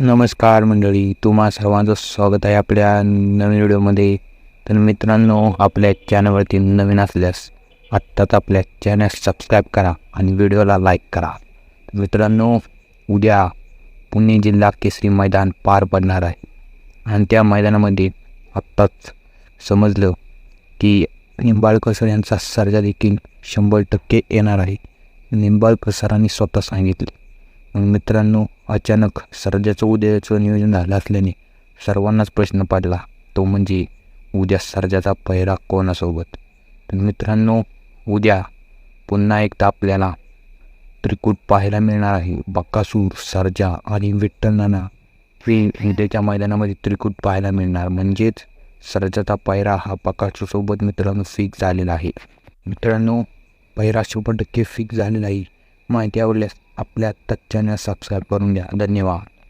नमस्कार मंडळी तुम्हा सर्वांचं स्वागत आहे आपल्या नवीन व्हिडिओमध्ये. तर मित्रांनो आपल्या चॅनलवरती नवीन असल्यास आत्ताच आपल्या चॅनल सबस्क्राईब करा आणि व्हिडिओला लाईक करा. मित्रांनो उद्या पुणे जिल्हा केसरी मैदान पार पडणार आहे. आणि त्या मैदानामध्ये आत्ताच समजलं की निंबाळकर सर यांचा सर्जा देखील शंभर टक्के येणार आहे. निंबाळकर सरांनी स्वतः सांगितले. मित्रांनो अचानक सर्जाचं उद्याचं नियोजन झालं असल्याने सर्वांनाच प्रश्न पडला. तो म्हणजे उद्या सर्जाचा पहिरा कोणासोबत? तर मित्रांनो उद्या पुन्हा एकदा आपल्याला त्रिकूट पाहायला मिळणार आहे. बक्कासूर सर्जा आणि विठ्ठल नाना हे उद्याच्या मैदानामध्ये त्रिकूट पाहायला मिळणार. म्हणजेच सर्जाचा पायरा हा बकासूरसोबत मित्रांनो फिक्स झालेला आहे. मित्रांनो पहिरा शंभर टक्के फिक्स झालेला आहे. माहिती आवडल्यास आपल्या आत्ताच सबस्क्राईब करून घ्या. धन्यवाद.